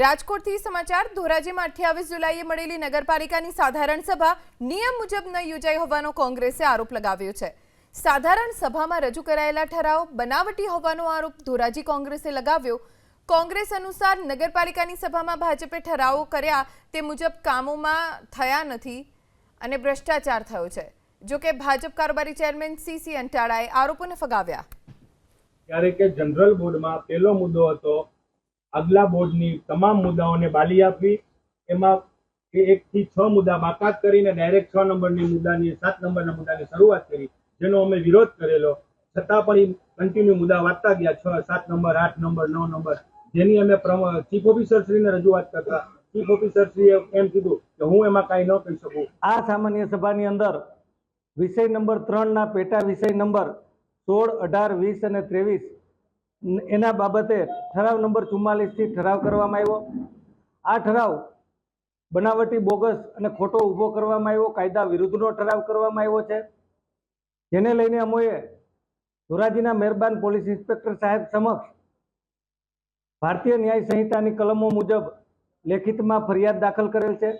રાજકોટથી સમાચાર. ધોરાજીમાં અઠ્યાવીસ જુલાઈએ મળેલી નગરપાલિકાની સાધારણ સભા નિયમ મુજબ ન યોજાઈ હોવાનો કોંગ્રેસે આરોપ લગાવ્યો છે. સાધારણ સભામાં રજૂ કરાયેલા ઠરાવ બનાવટી હોવાનો આરોપ ધોરાજી કોંગ્રેસે લગાવ્યો. કોંગ્રેસ અનુસાર નગરપાલિકાની સભામાં ભાજપે ઠરાવો કર્યા તે મુજબ કામોમાં થયા નથી અને ભ્રષ્ટાચાર થયો છે. જો કે ભાજપ કારોબારી ચેરમેન સીસી અંટાળાએ આરોપોને ફગાવ્યા. ત્યારે કે જનરલ બોર્ડમાં પહેલો મુદ્દો હતો આગલા બોર્ડની તમામ મુદ્દાઓને બાલી આપવી. એમાં એ એકથી છ મુદ્દા બાકાત કરીને ડાયરેક્ટ છ નંબરની મુદ્દાની સાત નંબરના મુદ્દાની શરૂઆત કરી, જેનો અમે વિરોધ કરેલો. છતાં પણ એ કન્ટિન્યુ મુદ્દા વાંચતા ગયા, છ, સાત નંબર, આઠ નંબર, નવ નંબર. જેની અમે ચીફ ઓફિસરશ્રીને રજૂઆત કરતા. ચીફ ઓફિસરશ્રીએ એમ કીધું કે હું એમાં કાંઈ ન કહી શકું. આ સામાન્ય સભાની અંદર વિષય નંબર ત્રણના પેટા વિષય નંબર સોળ, અઢાર, વીસ અને ત્રેવીસ એના બાબતે ઠરાવ નંબર ચુમ્માલીસથી ઠરાવ કરવામાં આવ્યો. આ ઠરાવ બનાવટી બોગસ અને ખોટો ઊભો કરવામાં આવ્યો. કાયદા વિરુદ્ધનો ઠરાવ કરવામાં આવ્યો છે. જેને લઈને અમોએ ધોરાજીના મહેરબાન પોલીસ ઇન્સ્પેક્ટર સાહેબ સમક્ષ ભારતીય ન્યાય સંહિતાની કલમો મુજબ લેખિતમાં ફરિયાદ દાખલ કરેલ છે.